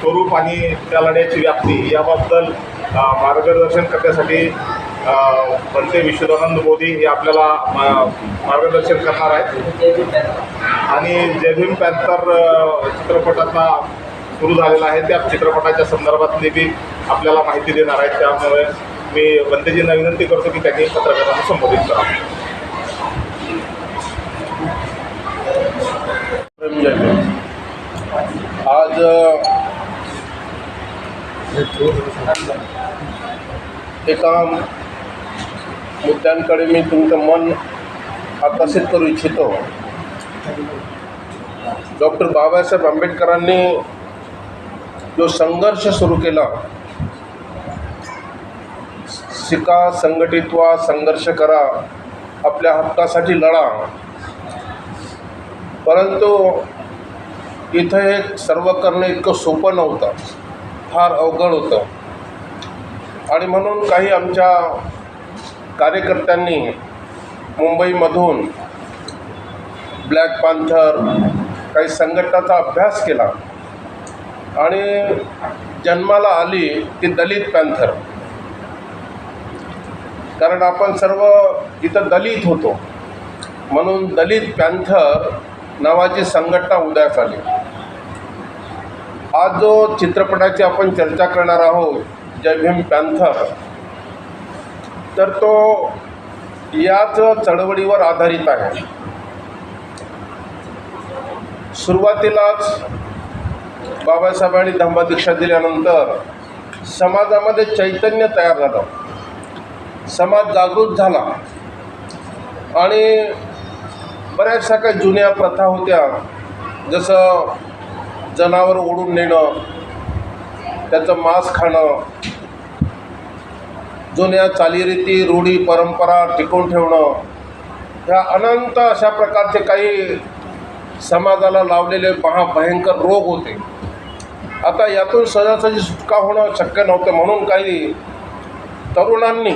स्वरूप आणि त्या लढ्याची व्याप्ती याबद्दल मार्गदर्शन करण्यासाठी अ, बनते विश्वदानंद मोदी हे आपल्याला मार्गदर्शन करणार आहेत. आणि जय भीम पॅन्थर चित्रपटाचा सुरू झालेला आहे. त्या चित्रपटाच्या संदर्भातली बी आपल्याला माहिती देणार आहेत. त्यामुळे मी बंदेजींना विनंती करतो की त्यांनी पत्रकारांना संबोधित करावं जय भीम. आज एका मुद्द्यांकडे मी तुमचं मन आकर्षित करू इच्छितो. डॉक्टर बाबासाहेब आंबेडकरांनी जो संघर्ष सुरू केला शिका संघटित व्हा संघर्ष करा आपल्या हक्कासाठी लढा. परंतु इथं हे सर्व करणं इतकं सोपं नव्हतं फार अवघड होतं. आणि म्हणून काही आमच्या कार्यकर्त्यांनी मुंबईमधून ब्लॅक पांथर काही संघटनाचा अभ्यास केला. आणि जन्माला आली ती दलित पॅन्थर. कारण आपण सर्व इथं दलित होतो. म्हणून दलित पॅन्थर नावाची संघटना उदयास आली. आज जो चित्रपटाची आपण चर्चा करणार आहोत जय भीम पॅन्थर. तर तो याच चळवळीवर आधारित आहे. सुरुवातीलाच बाबासाहेबांनी धम्मदीक्षा दिल्यानंतर समाजामध्ये चैतन्य तयार झालं. समाज जागृत झाला. आणि बऱ्याचशा काही जुन्या प्रथा होत्या. जसं जनावर ओढून नेणं त्याचं मांस खाणं जुन्या चालीरीती रूढी परंपरा टिकून ठेवणं ह्या अनंत अशा प्रकारचे काही समाजाला लावलेले महाभयंकर रोग होते. आता यातून सहजासहजी सुटका होणं शक्य नव्हतं. म्हणून काही तरुणांनी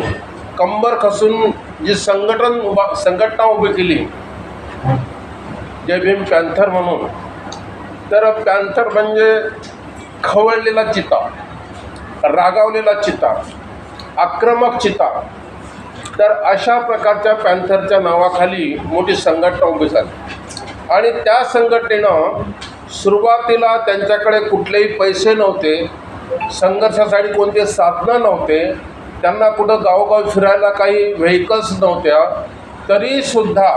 कंबर खसून जी संघटन उभा संघटना उभी केली जय भीम पॅन्थर म्हणून. तर पॅन्थर म्हणजे खवळलेला चिता रागावलेला चिता आक्रमक चिता. तर अशा प्रकारच्या पॅन्थरच्या नावाखाली मोठी संघटना उभी झाली. आणि त्या संघटनेनं सुरुवातीला त्यांच्याकडे कुठलेही पैसे नव्हते संघर्षासाठी कोणते साधनं नव्हते त्यांना कुठं गावोगाव फिरायला काही व्हेकल्स नव्हत्या तरीसुद्धा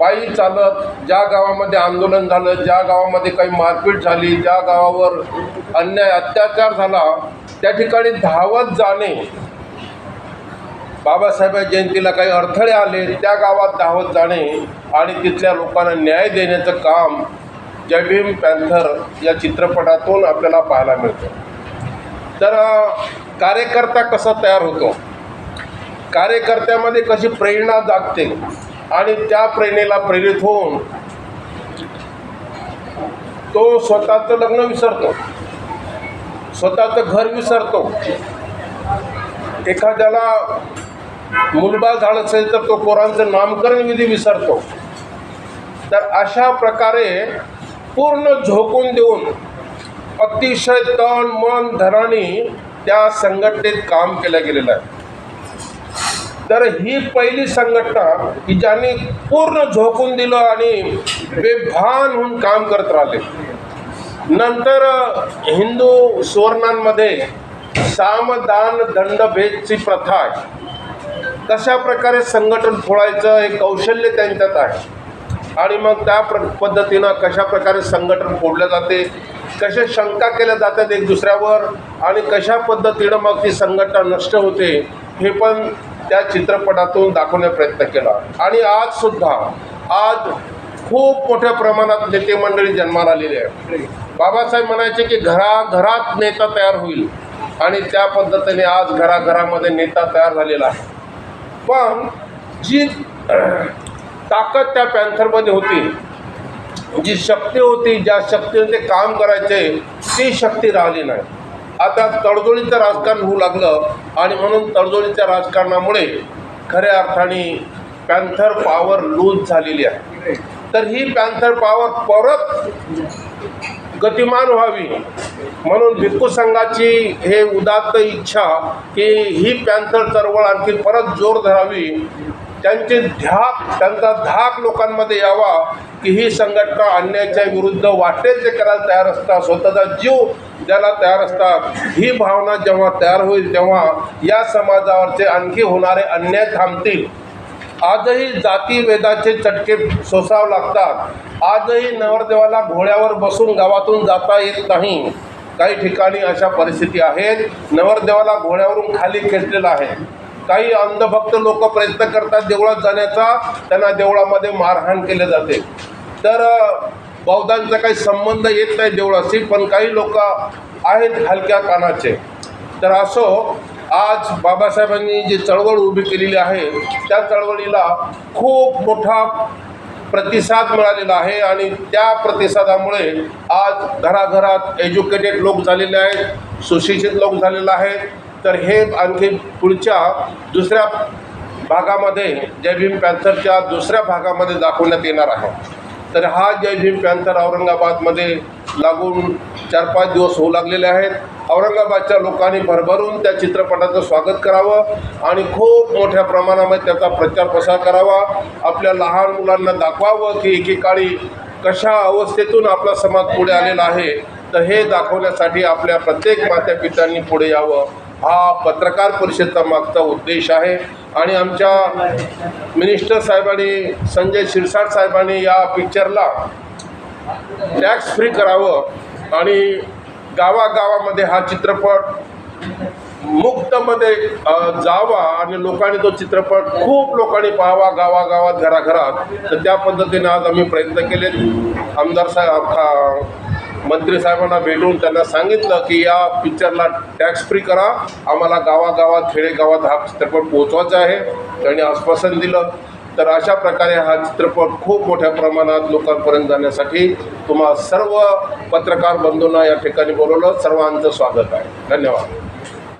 पायी चालत ज्या गावामध्ये आंदोलन झालं ज्या गावामध्ये काही मारपीट झाली ज्या गावावर अन्याय अत्याचार झाला त्या ठिकाणी धावत जाणे. बाबासाहेब जयंतीला काही अडथळे आले त्या गावात धावत जाणे आणि तिथल्या लोकांना न्याय देण्याचं काम जय भीम पॅन्थर या चित्रपटातून आपल्याला पाहायला मिळतं. तर कार्यकर्ता कसा तयार होतो? कार्यकर्त्यामध्ये कशी प्रेरणा जागते? आणि त्या प्रेरणेला प्रेरित होऊन तो स्वतःचं लग्न विसरतो. स्वतःचं घर विसरतो. एखाद्याला मुलबाळ झालं असेल तर तो पोरांचं नामकरण विधी विसरतो. तर अशा प्रकारे पूर्ण झोकून देऊन अतिशय तन मन धनाने त्या संघटनेत काम केलं गेलेलं आहे. तर ही पहिली संघटना की ज्यांनी पूर्ण झोकून दिलं आणि बेभान होऊन काम करत राहिले. नंतर हिंदू सुवर्णांमध्ये सामदान दंडभेदची प्रथा आहे. कशा प्रकारे संघटन फोडायचं हे कौशल्य त्यांच्यात आहे. आणि मग त्या प्र पद्धतीनं कशा प्रकारे संघटन फोडलं जाते कशा शंका केल्या जातात एक दुसऱ्यावर आणि कशा पद्धतीनं मग ती संघटना नष्ट होते हे पण त्या चित्रपटातून दाखवण्याचा प्रयत्न केला. आणि आज सुद्धा आज खूप मोठ्या प्रमाणात नेते मंडळी जन्माला आलेली आहे बाबासाहेब म्हणायचे की घराघरात नेता तयार होईल. आणि त्या पद्धतीने आज घराघरामध्ये नेता तयार झालेला आहे. पण जी ताकद त्या पॅन्थरमध्ये होती जी शक्ती होती ज्या शक्तीने ते काम करायचे ती शक्ती राहिली नाही. आता तडजोडीचं राजकारण होऊ लागलं आणि म्हणून तडजोडीच्या राजकारणामुळे खऱ्या अर्थाने पॅन्थर पॉवर लूज झालेली आहे. तर ही पॅन्थर पॉवर परत गतिमान व्हावी म्हणून भिक्खू संघाची हे उदात्त इच्छा की ही पॅन्थर चळवळ आणखी परत जोर धरावी त्यांचे ध्याक त्यांचा धाक लोकांमध्ये यावा की ही संघटना अन्यायाच्या विरुद्ध वाटेल ते करायला तयार असतात. स्वतःचा जीव द्यायला तयार असतात ही भावना जेव्हा तयार होईल तेव्हा या समाजावरचे आणखी होणारे अन्याय थांबतील. आजही जातीभेदाचे चटके सोसावं लागतात. आजही नवरदेवाला घोड्यावर बसून गावातून जाता येत नाही. काही ठिकाणी अशा परिस्थिती आहेत. नवरदेवाला घोड्यावरून खाली खेचलेला आहे. काही अंधभक्त लोक प्रयत्न करतात देवळात जाण्याचा. त्यांना देवळामध्ये मारहाण केले जाते. तर बौद्धांचा काही संबंध येत नाही देवळाशी पण काही लोक आहेत हलक्या कानाचे. तर असो आज बाबासाहेबांनी जी चळवळ उभी केलेली आहे त्या चळवळीला खूप मोठा प्रतिसाद मिळालेला आहे आणि त्या प्रतिसादामुळे आज घराघरात एज्युकेटेड लोक झालेले आहेत सुशिक्षित लोक झालेले आहेत. तर हे आणखी पुढच्या दुसऱ्या भागामध्ये जय भीम पॅन्थरच्या दुसऱ्या भागामध्ये दाखवण्यात येणार आहे. तर हा जय भीम पॅन्थर औरंगाबादमध्ये लागून चार पाच दिवस होऊ लागलेले आहेत. औरंगाबादच्या लोकांनी भरभरून त्या चित्रपटाचं स्वागत करावं आणि खूप मोठ्या प्रमाणामध्ये त्याचा प्रचार प्रसार करावा. आपल्या लहान मुलांना दाखवावं की एकेकाळी कशा अवस्थेतून आपला समाज पुढे आलेला आहे. तर हे दाखवण्यासाठी आपल्या प्रत्येक मातापित्यांनी पुढे यावं. हा पत्रकार परिषदेचा मागचा उद्देश आहे. आणि आमच्या मिनिस्टर साहेबांनी संजय शिरसाट साहेबांनी या पिक्चरला टॅक्स फ्री करावं आणि गावागावामध्ये हा चित्रपट मुक्तमध्ये जावा आणि लोकांनी तो चित्रपट खूप लोकांनी पाहावा गावागावात घराघरात. तर त्या पद्धतीने आज आम्ही प्रयत्न केले आमदार साहेब खा मंत्री साहेबांना भेटून त्यांना सांगितलं की या पिक्चरला टॅक्स फ्री करा. आम्हाला गावागावात खेडेगावात हा चित्रपट पोहोचवायचा आहे. त्यांनी आश्वासन दिलं. तर अशा प्रकारे हा चित्रपट खूप मोठ्या प्रमाणात लोकांपर्यंत जाण्यासाठी तुम्हा सर्व पत्रकार बंधूंना या ठिकाणी बोलवलं. सर्वांचं स्वागत आहे. धन्यवाद.